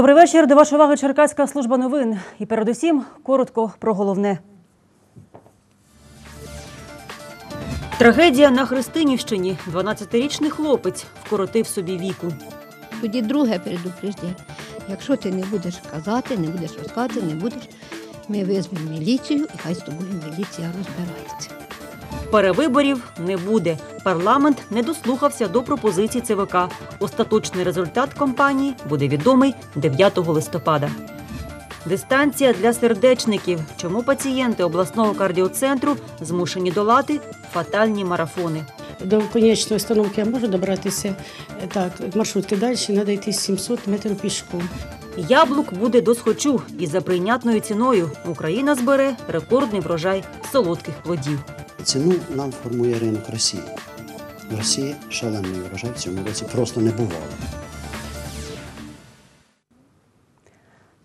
Добрий вечір. До вашої уваги Черкаська служба новин. І передусім коротко про головне. Трагедія на Христинівщині. 12-річний хлопець вкоротив собі віку. Тоді друге предупреждення. Якщо ти не будеш казати, не будеш розказувати, не будеш, ми визвемо міліцію і хай з тобою міліція розбирається. Перевиборів не буде. Парламент не дослухався до пропозицій ЦВК. Остаточний результат кампанії буде відомий 9 листопада. Дистанція для сердечників. Чому пацієнти обласного кардіоцентру змушені долати фатальні марафони? До конечної остановки я можу добратися е, так, маршрутки далі, треба йти 700 метрів пішком. Яблук буде досхочу і за прийнятною ціною Україна збере рекордний врожай солодких плодів. Ціну нам формує ринок Росії. В Росії шалений урожай в цьому році просто не бувало.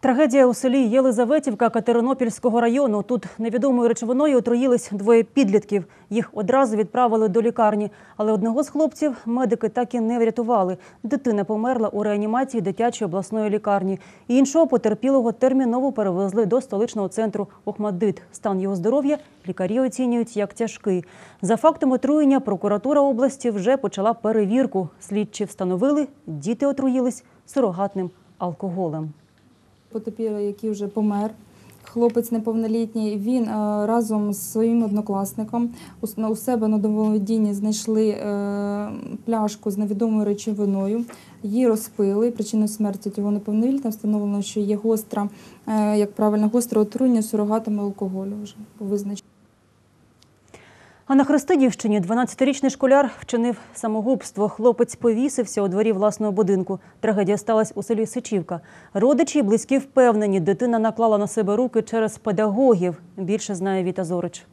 Трагедія у селі Єлизаветівка Катеринопільського району. Тут невідомою речовиною отруїлись двоє підлітків. Їх одразу відправили до лікарні, але одного з хлопців медики так і не врятували. Дитина померла у реанімації дитячої обласної лікарні. Іншого потерпілого терміново перевезли до столичного центру Охмаддит. Стан його здоров'я лікарі оцінюють як тяжкий. За фактом отруєння прокуратура області вже почала перевірку. Слідчі встановили, діти отруїлись сурогатним алкоголем. Потерпілий, який вже помер. Хлопець неповнолітній, він е, разом з своїм однокласником у, себе на домоводінні знайшли е, пляшку з невідомою речовиною, її розпили. Причиною смерті цього неповнолітня встановлено, що є гостра, е, як правильно, гостре отруєння сурогатами алкоголю вже по визначенню. А на Христидівщині 12-річний школяр вчинив самогубство. Хлопець повісився у дворі власного будинку. Трагедія сталася у селі Сичівка. Родичі і близькі впевнені, дитина наклала на себе руки через педагогів. Більше знає Віта Зорич.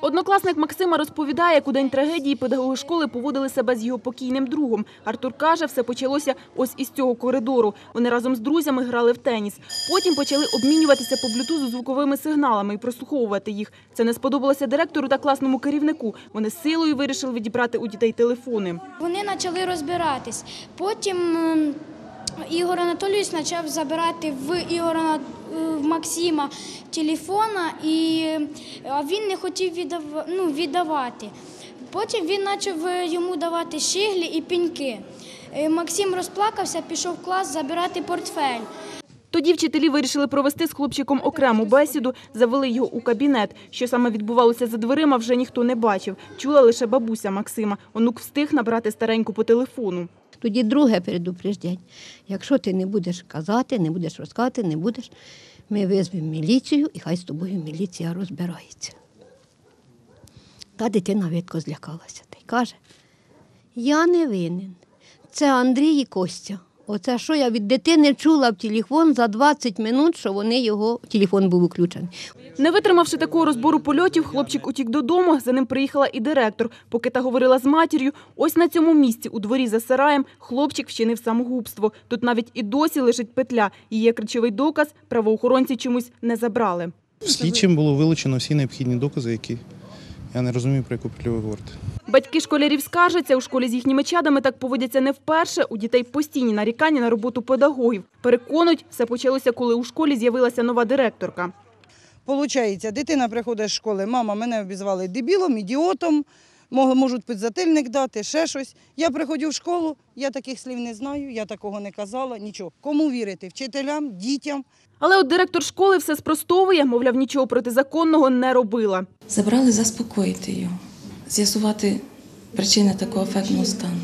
Однокласник Максима розповідає, як у день трагедії педагоги школи поводили себе з його покійним другом. Артур каже, все почалося ось із цього коридору. Вони разом з друзями грали в теніс. Потім почали обмінюватися по блютузу звуковими сигналами і прослуховувати їх. Це не сподобалося директору та класному керівнику. Вони силою вирішили відібрати у дітей телефони. Вони почали розбиратись. Потім ем, Ігор Анатолійович почав забирати в Ігора Максима телефона, і а він не хотів віддав- ну, віддавати. Потім він почав е, йому давати щиглі і пеньки. Е, Максим розплакався, пішов в клас забирати портфель. Тоді вчителі вирішили провести з хлопчиком окрему бесіду, завели його у кабінет. Що саме відбувалося за дверима, вже ніхто не бачив. Чула лише бабуся Максима. Онук встиг набрати стареньку по телефону. Тоді друге передупреждень. Якщо ти не будеш казати, не будеш розказати, не будеш, ми визвемо міліцію і хай з тобою міліція розбирається. Та дитина видко злякалася та й каже: Я не винен. Це Андрій і Костя. Оце що я від дитини чула в телефон за 20 минут, що вони його телефон був включений. Не витримавши такого розбору польотів, хлопчик утік додому. За ним приїхала і директор. Поки та говорила з матір'ю, ось на цьому місці, у дворі за сараєм, хлопчик вчинив самогубство. Тут навіть і досі лежить петля. Її як речовий доказ правоохоронці чомусь не забрали. Слідчим було вилучено всі необхідні докази, які я не розумію, про яку петлю ви говорите. Батьки школярів скаржаться, у школі з їхніми чадами так поводяться не вперше. У дітей постійні нарікання на роботу педагогів. Переконують, все почалося, коли у школі з'явилася нова директорка. Получається, дитина приходить з школи, мама, мене обізвали дебілом, ідіотом, можуть підзатильник дати, ще щось. Я приходжу в школу, я таких слів не знаю, я такого не казала, нічого. Кому вірити? Вчителям, дітям? Але от директор школи все спростовує, мовляв, нічого протизаконного не робила. Забрали заспокоїти його, з'ясувати причини такого ефектного стану.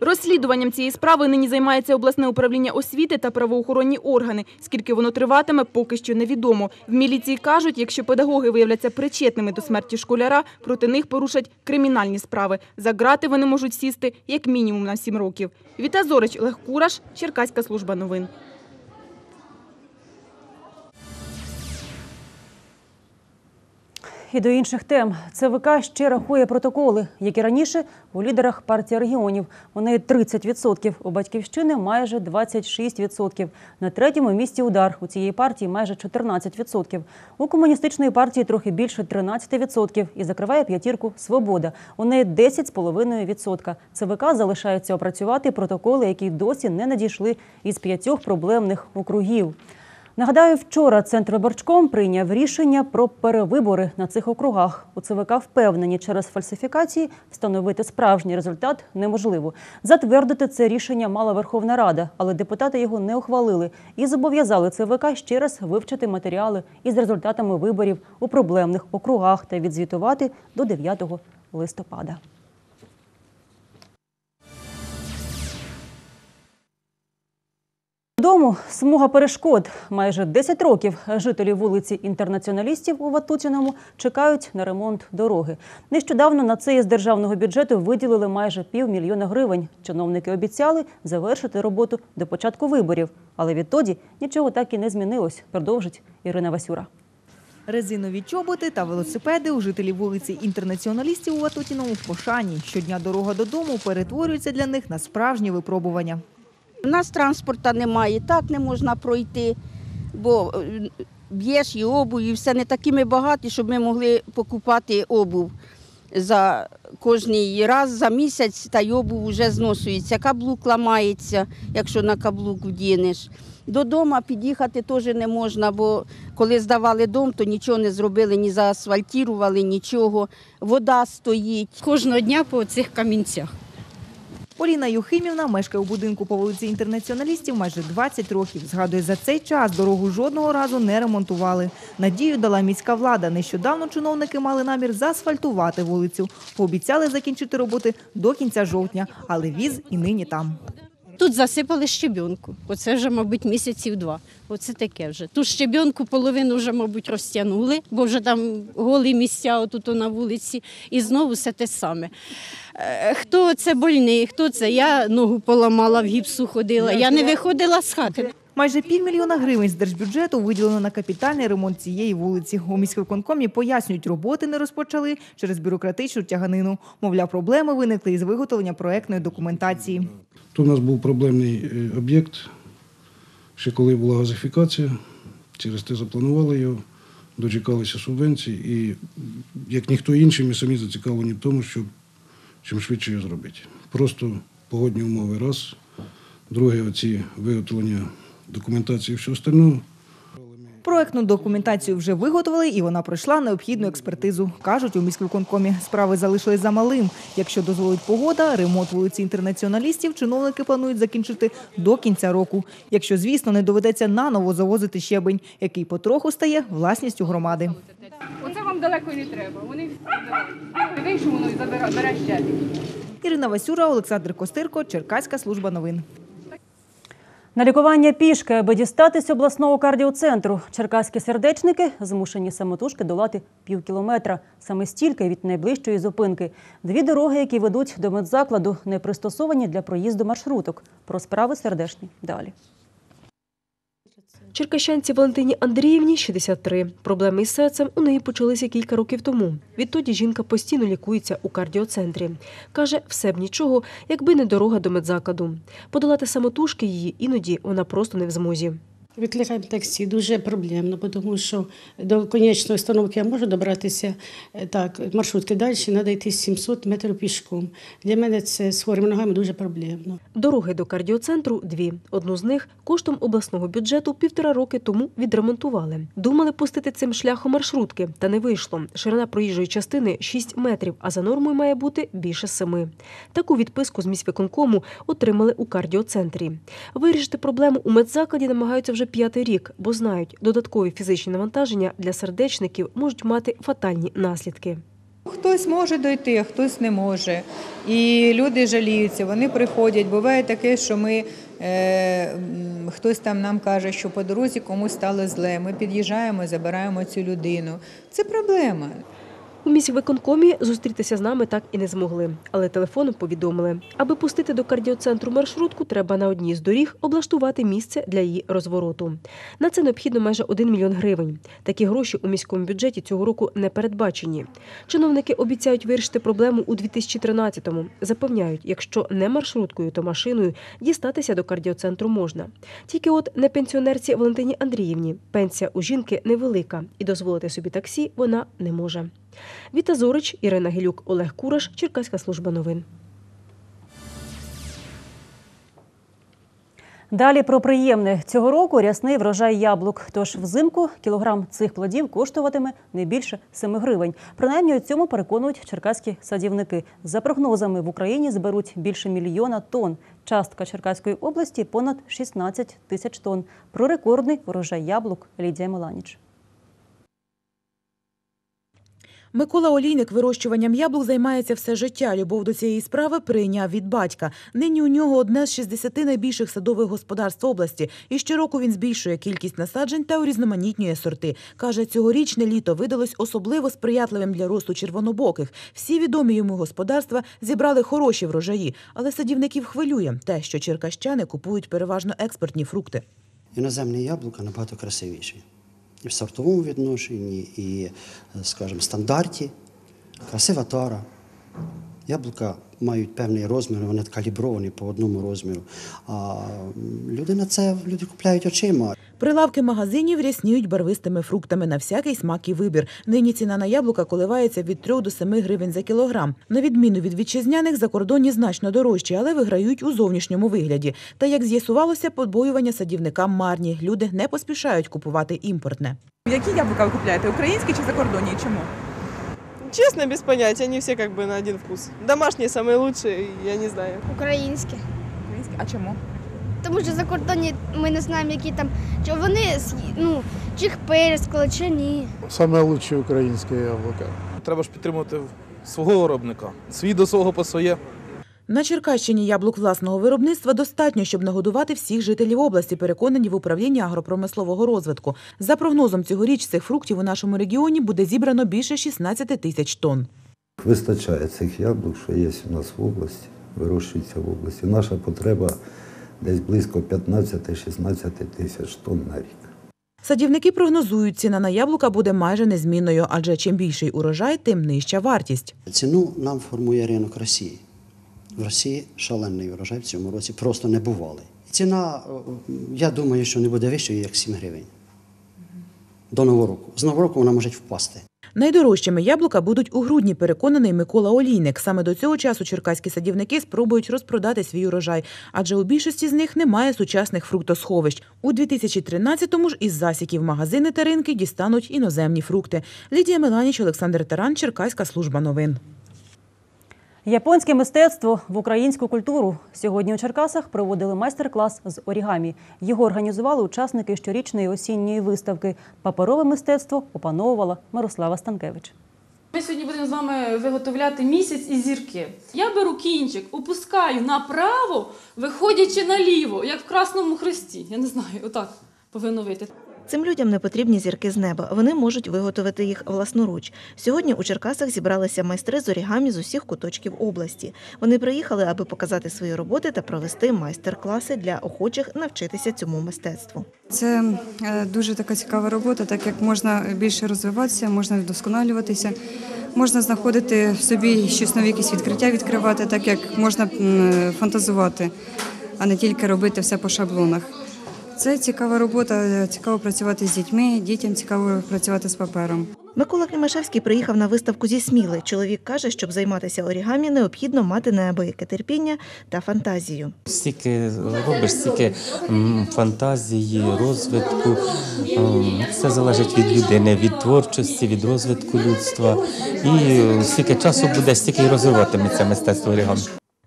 Розслідуванням цієї справи нині займається обласне управління освіти та правоохоронні органи. Скільки воно триватиме, поки що невідомо. В міліції кажуть, якщо педагоги виявляться причетними до смерті школяра, проти них порушать кримінальні справи. За грати вони можуть сісти як мінімум на 7 років. Віта Зорич, Олег Кураш, Черкаська служба новин. І до інших тем ЦВК ще рахує протоколи, як і раніше у лідерах партії регіонів. Неї 30%, у батьківщини майже 26%. На третьому місці удар у цієї партії майже 14%. У комуністичної партії трохи більше 13% і закриває п'ятірку Свобода. У неї 10,5%. ЦВК залишається опрацювати протоколи, які досі не надійшли із п'ятьох проблемних округів. Нагадаю, вчора Центрвиборчком прийняв рішення про перевибори на цих округах. У ЦВК впевнені, через фальсифікації встановити справжній результат неможливо. Затвердити це рішення мала Верховна Рада, але депутати його не ухвалили і зобов'язали ЦВК ще раз вивчити матеріали із результатами виборів у проблемних округах та відзвітувати до 9 листопада. Дому смуга перешкод. Майже 10 років жителі вулиці інтернаціоналістів у Ватутіному чекають на ремонт дороги. Нещодавно на це із державного бюджету виділили майже півмільйона гривень. Чиновники обіцяли завершити роботу до початку виборів. Але відтоді нічого так і не змінилось, продовжить Ірина Васюра. Резинові чоботи та велосипеди у жителів вулиці інтернаціоналістів у Ватутіному в Пошані. Щодня дорога додому перетворюється для них на справжнє випробування. У нас транспорту немає, так не можна пройти, бо е, б'єш і обув, і все не такі ми багаті, щоб ми могли покупати обув за кожний раз за місяць, та й обув вже зносується. Каблук ламається, якщо на каблук вдінеш. Додому під'їхати теж не можна, бо коли здавали дом, то нічого не зробили, ні заасфальтували, нічого. Вода стоїть. Кожного дня по цих камінцях. Поліна Юхимівна мешкає у будинку по вулиці інтернаціоналістів майже 20 років. Згадує, за цей час дорогу жодного разу не ремонтували. Надію дала міська влада. Нещодавно чиновники мали намір заасфальтувати вулицю. Пообіцяли закінчити роботи до кінця жовтня, але віз і нині там. Тут засипали щебенку. Оце вже, мабуть, місяців два. Оце таке вже. Ту щебенку половину вже, мабуть, розтягнули, бо вже там голі місця отут на вулиці. І знову все те саме. Е, Хто це больний, хто це? Я ногу поламала, в гіпсу ходила. Я не виходила з хати. Майже півмільйона гривень з держбюджету виділено на капітальний ремонт цієї вулиці. У міськвиконкомі пояснюють, роботи не розпочали через бюрократичну тяганину. Мовляв, проблеми виникли із виготовлення проектної документації. То у нас був проблемний е, об'єкт, ще коли була газифікація, через те запланували його, дочекалися субвенцій, і як ніхто інший, ми самі зацікавлені в тому, щоб чим швидше його зробити. Просто погодні умови раз, друге, оці виготовлення документації і все остального. Проектну документацію вже виготовили, і вона пройшла необхідну експертизу. Кажуть у міськвиконкомі. Справи залишились за малим. Якщо дозволить погода, ремонт вулиці інтернаціоналістів чиновники планують закінчити до кінця року. Якщо, звісно, не доведеться наново завозити щебень, який потроху стає власністю громади. Оце вам далеко не треба. Вони вийшов воно і забере бере. Ірина Васюра, Олександр Костирко, Черкаська служба новин. На лікування пішки, аби дістатись обласного кардіоцентру, черкаські сердечники змушені самотужки долати пів кілометра, саме стільки від найближчої зупинки. Дві дороги, які ведуть до медзакладу, не пристосовані для проїзду маршруток. Про справи сердечні далі. Черкащанці Валентині Андріївні 63. Проблеми із серцем у неї почалися кілька років тому. Відтоді жінка постійно лікується у кардіоцентрі. Каже, все б нічого, якби не дорога до медзакладу. Подолати самотужки її іноді вона просто не в змозі. Викликаємо таксі дуже проблемно, тому що до конечної установки я можу добратися е, так, маршрутки далі, треба йти 700 метрів пішком. Для мене це з хворими ногами дуже проблемно. Дороги до кардіоцентру дві. Одну з них коштом обласного бюджету півтора роки тому відремонтували. Думали пустити цим шляхом маршрутки, та не вийшло. Ширина проїжджої частини 6 метрів, а за нормою має бути більше 7. Таку відписку з міськвиконкому отримали у кардіоцентрі. Вирішити проблему у медзакладі намагаються вже п'ятий рік, бо знають, додаткові фізичні навантаження для сердечників можуть мати фатальні наслідки. Хтось може дойти, хтось не може. І люди жаліються, вони приходять. Буває таке, що ми е, хтось там нам каже, що по дорозі комусь стало зле. Ми під'їжджаємо, забираємо цю людину. Це проблема. У міськвиконкомі зустрітися з нами так і не змогли, але телефоном повідомили, аби пустити до кардіоцентру маршрутку, треба на одній з доріг облаштувати місце для її розвороту. На це необхідно майже 1 мільйон гривень. Такі гроші у міському бюджеті цього року не передбачені. Чиновники обіцяють вирішити проблему у 2013-му. Запевняють, якщо не маршруткою, то машиною дістатися до кардіоцентру можна. Тільки от не пенсіонерці Валентині Андріївні. Пенсія у жінки невелика, і дозволити собі таксі вона не може. Віта Зорич, Ірина Гілюк, Олег Кураш, Черкаська служба новин. Далі про приємне. Цього року рясний врожай яблук. Тож взимку кілограм цих плодів коштуватиме не більше 7 гривень. Принаймні у цьому переконують черкаські садівники. За прогнозами в Україні зберуть більше мільйона тонн. Частка Черкаської області понад 16 тисяч тонн. Про рекордний врожай яблук Лідія Меланіч. Микола Олійник вирощуванням яблук займається все життя. Любов до цієї справи прийняв від батька. Нині у нього одне з 60 найбільших садових господарств області. І щороку він збільшує кількість насаджень та урізноманітнює сорти. Каже, цьогорічне літо видалось особливо сприятливим для росту червонобоких. Всі відомі йому господарства зібрали хороші врожаї, але садівників хвилює те, що черкащани купують переважно експортні фрукти. Іноземні яблука набагато красивіші. І в сортовому відношенні, і, скажімо, стандарті. Красива тара. Яблука мають певний розмір, вони калібровані по одному розміру. А люди на це люди купляють очима. Прилавки магазинів рясніють барвистими фруктами на всякий смак і вибір. Нині ціна на яблука коливається від 3 до 7 гривень за кілограм. На відміну від вітчизняних, закордонні значно дорожчі, але виграють у зовнішньому вигляді. Та як з'ясувалося, подбоювання садівникам марні. Люди не поспішають купувати імпортне. Які яблука ви купляєте? Українські чи закордонні? Чому? Честно, без понятия, они все как бы на один вкус. Домашние самые лучшие, я не знаю. Українські. Українські? А чому? Тому що за кордоні ми не знаємо, які там, чи вони ну, чи їх перескали, чи ні. Саме лучше українське яблуко. Треба ж підтримувати свого виробника. Свій до свого по своє. На Черкащині яблук власного виробництва достатньо, щоб нагодувати всіх жителів області, переконані в управлінні агропромислового розвитку. За прогнозом цьогоріч цих фруктів у нашому регіоні буде зібрано більше 16 тисяч тонн. Вистачає цих яблук, що є у нас в області, вирощується в області. Наша потреба десь близько 15-16 тисяч тонн на рік. Садівники прогнозують, ціна на яблука буде майже незмінною, адже чим більший урожай, тим нижча вартість. Ціну нам формує ринок Росії. В Росії шалений урожай в цьому році просто не бували. Ціна, е, я думаю, що не буде вищою, як 7 гривень. До нового року. З нового року вона може впасти. Найдорожчими яблука будуть у грудні, переконаний Микола Олійник. Саме до цього часу черкаські садівники спробують розпродати свій урожай, адже у більшості з них немає сучасних фруктосховищ. У 2013-му ж із засіків магазини та ринки дістануть іноземні фрукти. Лідія Меланіч, Олександр Таран, Черкаська служба новин. Японське мистецтво в українську культуру. Сьогодні у Черкасах проводили майстер-клас з орігамі. Його організували учасники щорічної осінньої виставки. Паперове мистецтво опановувала Мирослава Станкевич. Ми сьогодні будемо з вами виготовляти місяць і зірки. Я беру кінчик, опускаю направо, виходячи наліво, як в красному хресті. Я не знаю, отак повинно вийти. Цим людям не потрібні зірки з неба. Вони можуть виготовити їх власноруч. Сьогодні у Черкасах зібралися майстри з орігамі з усіх куточків області. Вони приїхали, аби показати свої роботи та провести майстер-класи для охочих навчитися цьому мистецтву. Це е, дуже така цікава робота, так як можна більше розвиватися, можна вдосконалюватися, можна знаходити в собі щось нове, якісь відкриття відкривати, так як можна фантазувати, а не тільки робити все по шаблонах. Це цікава робота, цікаво працювати з дітьми, дітям цікаво працювати з папером. Микола Клімашевський приїхав на виставку зі Сміли. Чоловік каже, щоб займатися орігамі, необхідно мати неабияке терпіння та фантазію. Стільки робиш, стільки фантазії, розвитку. Все залежить від людини, від творчості, від розвитку людства. І стільки часу буде, стільки й розвиватиметься мистецтво орігамі.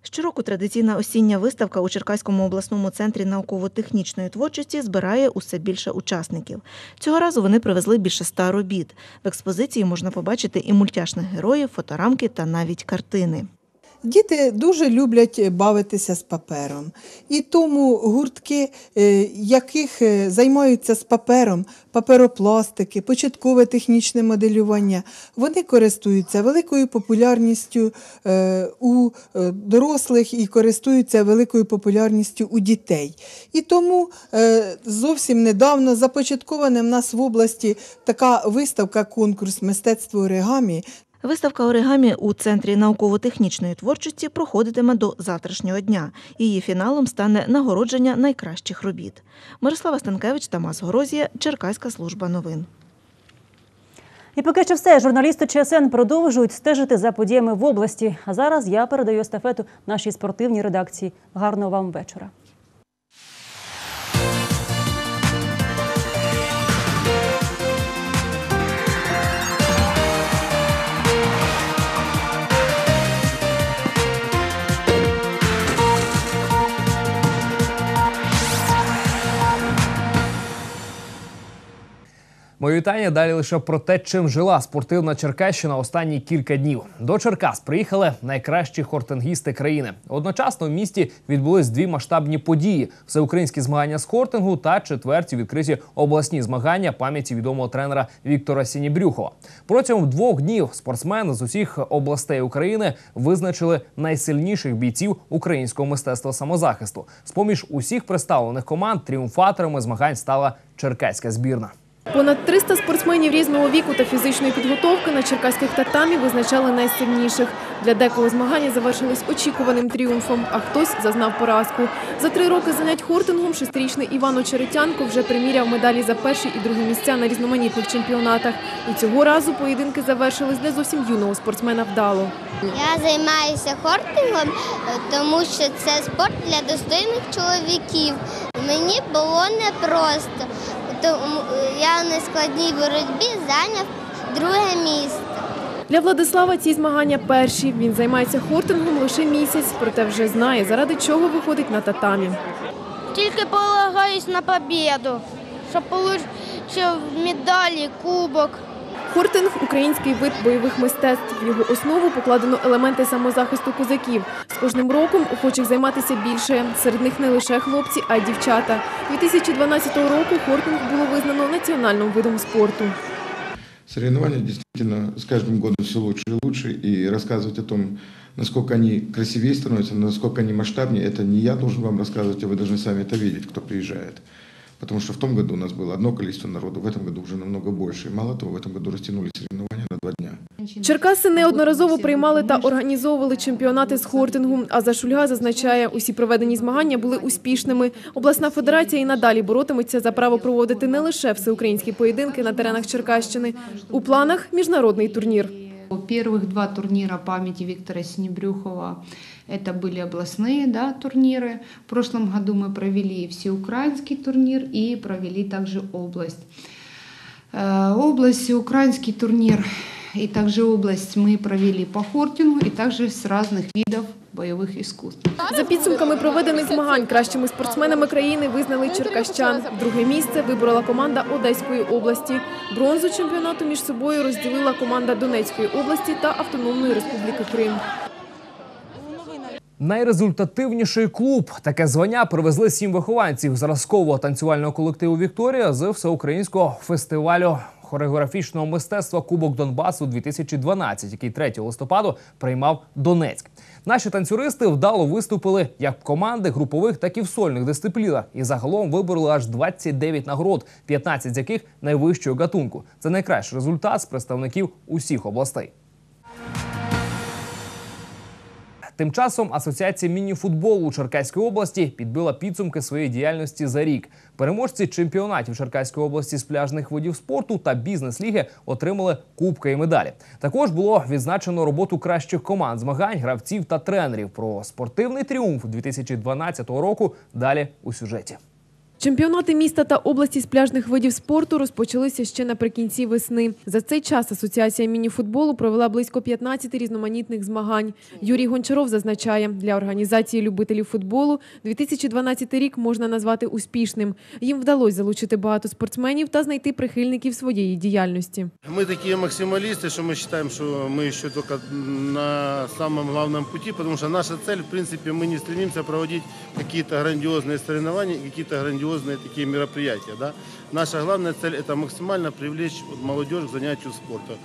Щороку традиційна осіння виставка у Черкаському обласному центрі науково-технічної творчості збирає усе більше учасників. Цього разу вони привезли більше ста робіт. В експозиції можна побачити і мультяшних героїв, фоторамки та навіть картини. Діти дуже люблять бавитися з папером. І тому гуртки, е, яких е, займаються з папером, паперопластики, початкове технічне моделювання, вони користуються великою популярністю е, у е, дорослих і користуються великою популярністю у дітей. І тому е, зовсім недавно започаткована в нас в області така виставка, конкурс мистецтво оригамі, Виставка оригамі у Центрі науково-технічної творчості проходитиме до завтрашнього дня. Її фіналом стане нагородження найкращих робіт. Мирослава Станкевич, Тамас Горозія, Черкаська служба новин. І поки що все. Журналісти ЧСН продовжують стежити за подіями в області. А зараз я передаю естафету нашій спортивній редакції. Гарного вам вечора. Моє вітання далі лише про те, чим жила спортивна Черкащина останні кілька днів. До Черкас приїхали найкращі хортингісти країни. Одночасно в місті відбулись дві масштабні події: всеукраїнські змагання з хортингу та четверті відкриті обласні змагання пам'яті відомого тренера Віктора Сінібрюхова. Протягом двох днів спортсмени з усіх областей України визначили найсильніших бійців українського мистецтва самозахисту. З поміж усіх представлених команд тріумфаторами змагань стала черкаська збірна. Понад 300 спортсменів різного віку та фізичної підготовки на черкаських татамі визначали найсильніших. Для декого змагання завершились очікуваним тріумфом, а хтось зазнав поразку. За три роки занять хортингом шестирічний Іван Очеретянко вже приміряв медалі за перші і другі місця на різноманітних чемпіонатах. І цього разу поєдинки завершились для зовсім юного спортсмена вдало. Я займаюся хортингом, тому що це спорт для достойних чоловіків. Мені було непросто. Тому я в нескладній боротьбі зайняв друге місце. Для Владислава ці змагання перші. Він займається хортингом лише місяць, проте вже знає, заради чого виходить на татамі. Тільки полагаюсь на побіду, щоб отримав медалі, кубок. Хортинг – український вид бойових мистецтв. В його основу покладено елементи самозахисту козаків. З кожним роком охочих займатися більше. Серед них не лише хлопці, а й дівчата. 2012 року хортинг було визнано національним видом спорту. Соревнования действительно с каждым годом все лучше и лучше, и рассказывать о том, насколько они красивее становятся, насколько они масштабнее, это не я должен вам рассказывать, а вы должны сами это видеть, кто приезжает. Потому что в том году у нас было одно количество народу, в этом году уже намного больше. И мало того, в этом году растянули соревнования на два дня. Черкаси неодноразово приймали та організовували чемпіонати з хортингу. А за Шульга зазначає, усі проведені змагання були успішними. Обласна федерація і надалі боротиметься за право проводити не лише всеукраїнські поєдинки на теренах Черкащини. У планах міжнародний турнір. Первых два турнира памяти Виктора Синебрюхова это были областные да, турниры. В прошлом году мы провели всеукраинский турнир и провели также область. Э, Область, украинский турнир и также область мы провели по хортингу и также с разных видов бойових іскусств. За підсумками проведених змагань кращими спортсменами країни визнали черкащан. Друге місце виборола команда Одеської області. Бронзу чемпіонату між собою розділила команда Донецької області та Автономної Республіки Крим. Найрезультативніший клуб таке звання привезли сім вихованців зразкового танцювального колективу Вікторія з всеукраїнського фестивалю хореографічного мистецтва Кубок Донбасу 2012, який 3 листопаду приймав Донецьк. Наші танцюристи вдало виступили як в команди, групових, так і в сольних дисциплінах. І загалом вибороли аж 29 нагород, 15 з яких найвищого гатунку. Це найкращий результат з представників усіх областей. Тим часом Асоціація міні-футболу Черкаської області підбила підсумки своєї діяльності за рік. Переможці чемпіонатів Черкаської області з пляжних видів спорту та бізнес-ліги отримали кубки і медалі. Також було відзначено роботу кращих команд змагань, гравців та тренерів. Про спортивний тріумф 2012 року далі у сюжеті. Чемпіонати міста та області з пляжних видів спорту розпочалися ще наприкінці весни. За цей час Асоціація мініфутболу провела близько 15 різноманітних змагань. Юрій Гончаров зазначає, для організації любителів футболу 2012 рік можна назвати успішним. Їм вдалося залучити багато спортсменів та знайти прихильників своєї діяльності. Мы такие максималисты, что мы считаем, что мы еще только на самом главном пути, потому что наша цель, в принципе, мы не стремимся проводить какие-то грандиозные соревнования, какие-то грандиозные такие мероприятия. Да? Наша главная цель – это максимально привлечь молодежь к занятию спортом.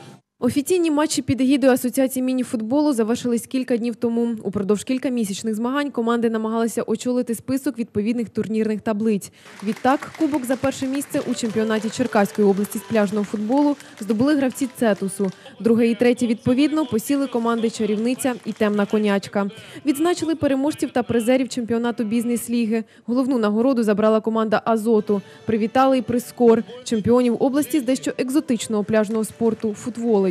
Офіційні матчі під егідою Асоціації міні-футболу завершились кілька днів тому. Упродовж кількамісячних змагань команди намагалися очолити список відповідних турнірних таблиць. Відтак, кубок за перше місце у чемпіонаті Черкаської області з пляжного футболу здобули гравці Цетусу. Друге і третє відповідно посіли команди Чарівниця і Темна конячка. Відзначили переможців та призерів чемпіонату бізнес-ліги. Головну нагороду забрала команда Азоту. Привітали і прискор чемпіонів області з дещо екзотичного пляжного спорту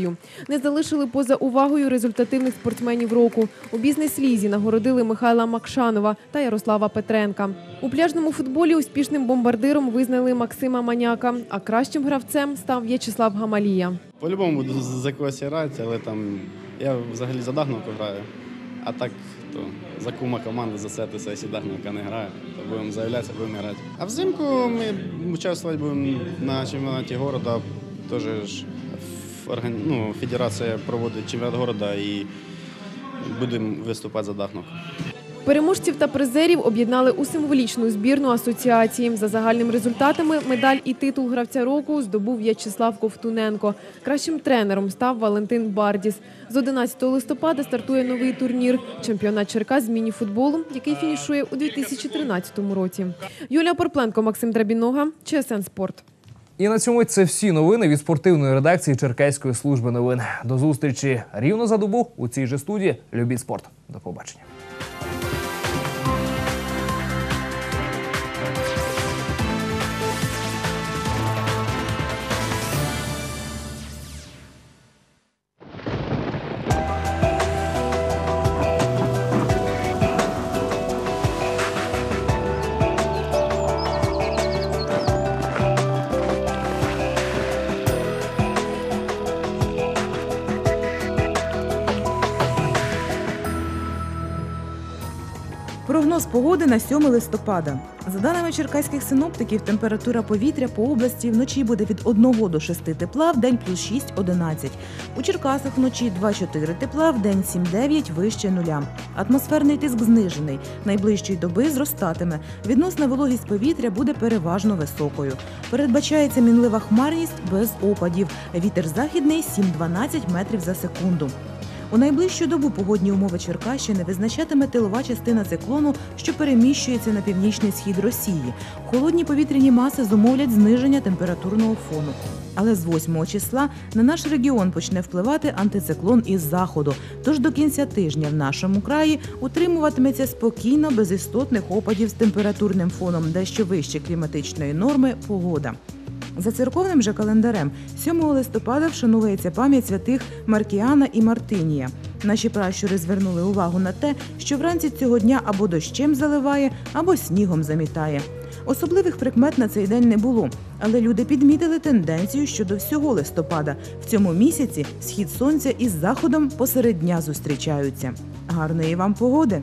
футволею. Не залишили поза увагою результативних спортсменів року. У бізнес-лізі нагородили Михайла Макшанова та Ярослава Петренка. У пляжному футболі успішним бомбардиром визнали Максима Маняка, а кращим гравцем став В'ячеслав Гамалія. По-любому буду за когось грати, але там я взагалі за Дахновку граю. А так, то за кума команди за Сетиса, якщо Дахновка не грає, то будемо заявлятися, будемо грати. А взимку ми участвувати будемо на чемпіонаті міста. Теж ну, федерація проводить чемпіонат міста і будемо виступати за Дахновку. Переможців та призерів об'єднали у символічну збірну асоціації. За загальним результатами медаль і титул гравця року здобув В'ячеслав Ковтуненко. Кращим тренером став Валентин Бардіс. З 11 листопада стартує новий турнір чемпіонат Черкас з міні-футболу, який фінішує у 2013 році. Юлія Порпленко, Максим Драбінога, ЧСН Спорт. І на цьому це всі новини від спортивної редакції Черкаської служби новин. До зустрічі рівно за добу у цій же студії. Любіть спорт. До побачення. Погоди на 7 листопада. За даними черкаських синоптиків, температура повітря по області вночі буде від 1 до 6 тепла, в день плюс 6-11. У Черкасах вночі 2-4 тепла, в день 7-9 вище нуля. Атмосферний тиск знижений. Найближчої доби зростатиме. Відносна вологість повітря буде переважно високою. Передбачається мінлива хмарність без опадів. Вітер західний 7-12 метрів за секунду. У найближчу добу погодні умови Черкащини визначатиме тилова частина циклону, що переміщується на північний схід Росії. Холодні повітряні маси зумовлять зниження температурного фону. Але з 8 числа на наш регіон почне впливати антициклон із заходу. Тож до кінця тижня в нашому краї утримуватиметься спокійно, без істотних опадів з температурним фоном дещо вище кліматичної норми погода. За церковним же календарем 7 листопада вшановується пам'ять святих Маркіана і Мартинія. Наші пращури звернули увагу на те, що вранці цього дня або дощем заливає, або снігом замітає. Особливих прикмет на цей день не було, але люди підмітили тенденцію щодо всього листопада. В цьому місяці схід сонця із заходом посеред дня зустрічаються. Гарної вам погоди!